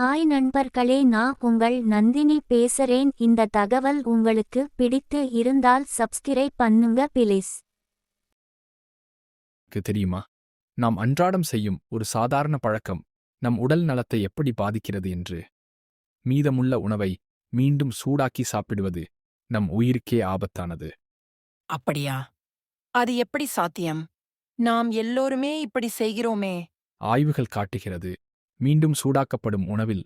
Hi நண்பர்களே நான் உங்கள் நந்தினி பேசுறேன். இந்த தகவல் உங்களுக்கு பிடித்து இருந்தால் சப்ஸ்கிரைப் பண்ணுங்க பிளீஸ் தெரியுமா? நாம் அன்றாடம் செய்யும் ஒரு சாதாரண பழக்கம் நம் உடல் நலத்தை எப்படி பாதிக்கிறது என்று. மீதமுள்ள உணவை மீண்டும் சூடாக்கி சாப்பிடுவது நம் உயிருக்கே ஆபத்தானது. அப்படியா? அது எப்படி சாத்தியம்? நாம் எல்லோருமே இப்படி செய்கிறோமே. ஆய்வுகள் காட்டுகிறது மீண்டும் சூடாக்கப்படும் உணவில்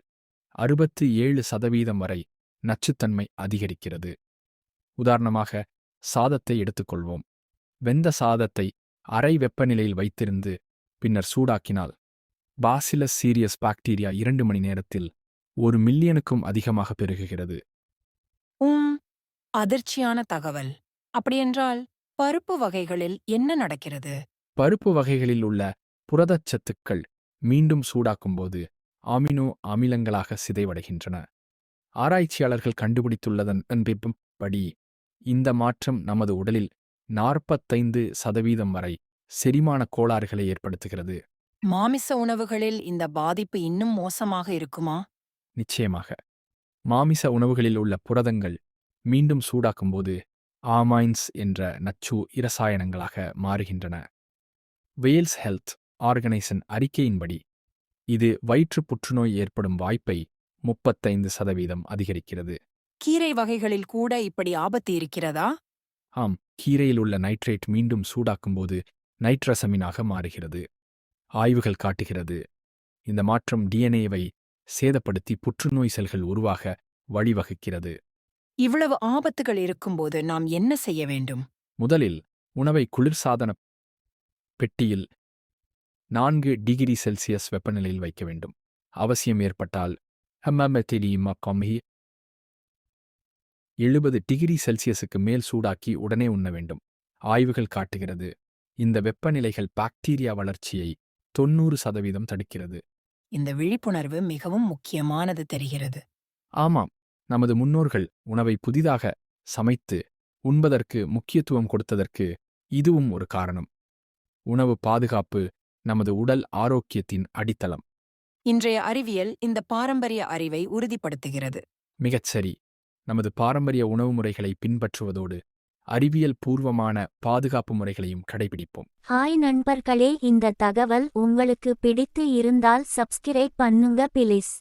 அறுபத்து ஏழு சதவீதம் வரை நச்சுத்தன்மை அதிகரிக்கிறது. உதாரணமாக சாதத்தை எடுத்துக்கொள்வோம். வெந்த சாதத்தை அறை வெப்பநிலையில் வைத்திருந்து பின்னர் சூடாக்கினால் பாசிலஸ் சீரியஸ் பாக்டீரியா இரண்டு மணி நேரத்தில் ஒரு மில்லியனுக்கும் அதிகமாக பெருகுகிறது. உம் அதிர்ச்சியான தகவல். அப்படியென்றால் பருப்பு வகைகளில் என்ன நடக்கிறது? பருப்பு வகைகளில் உள்ள புரதச்சத்துக்கள் மீண்டும் சூடாக்கும்போது அமினோ அமிலங்களாக சிதைவடைகின்றன. ஆராய்ச்சியாளர்கள் கண்டுபிடித்துள்ளதன் அன்பிப்பும் படி இந்த மாற்றம் நமது உடலில் நாற்பத்தைந்து சதவீதம் வரை செரிமான கோளாறுகளை ஏற்படுத்துகிறது. மாமிச உணவுகளில் இந்த பாதிப்பு இன்னும் மோசமாக இருக்குமா? நிச்சயமாக. மாமிச உணவுகளில் உள்ள புரதங்கள் மீண்டும் சூடாக்கும்போது ஆமைன்ஸ் என்ற நச்சு இரசாயனங்களாக மாறுகின்றன. வேல்ஸ் ஹெல்த் ஆர்கனைசன் அறிக்கையின்படி இது வயிற்றுப் புற்றுநோய் ஏற்படும் வாய்ப்பை முப்பத்தைந்து சதவீதம் அதிகரிக்கிறது. கீரை வகைகளில் கூட இப்படி ஆபத்து இருக்கிறதா? ஆம் கீரையில் உள்ள நைட்ரேட் மீண்டும் சூடாக்கும்போது நைட்ரசமினாக மாறுகிறது. ஆய்வுகள் காட்டுகிறது. இந்த மாற்றம் டிஎன்ஏவை சேதப்படுத்தி புற்றுநோய் செல்கள் உருவாக வழிவகுக்கிறது. இவ்வளவு ஆபத்துகள் இருக்கும்போது நாம் என்ன செய்ய வேண்டும்? முதலில் உணவை குளிர்சாதன பெட்டியில் நான்கு டிகிரி செல்சியஸ் வெப்பநிலையில் வைக்க வேண்டும். அவசியம் ஏற்பட்டால் ஹம்மமெத்திலியுமா கம்மி எழுபது டிகிரி செல்சியஸுக்கு மேல் சூடாக்கி உடனே உண்ண வேண்டும். ஆய்வுகள் காட்டுகிறது. இந்த வெப்பநிலைகள் பாக்டீரியா வளர்ச்சியை தொன்னூறு சதவீதம் தடுக்கிறது. இந்த விழிப்புணர்வு மிகவும் முக்கியமானது தெரிகிறது. ஆமாம் நமது முன்னோர்கள் உணவை புதிதாக சமைத்து உண்பதற்கு முக்கியத்துவம் கொடுத்ததற்கு இதுவும் ஒரு காரணம். உணவு பாதுகாப்பு நமது உடல் ஆரோக்கியத்தின் அடித்தளம். இன்றைய அறிவியல் இந்த பாரம்பரிய அறிவை உறுதிப்படுத்துகிறது. மிகச் சரி. நமது பாரம்பரிய உணவு முறைகளை பின்பற்றுவதோடு அறிவியல் பூர்வமான பாதுகாப்பு முறைகளையும் கடைபிடிப்போம். ஹாய் நண்பர்களே இந்த தகவல் உங்களுக்கு பிடித்து இருந்தால் சப்ஸ்கிரைப் பண்ணுங்க பிளீஸ்.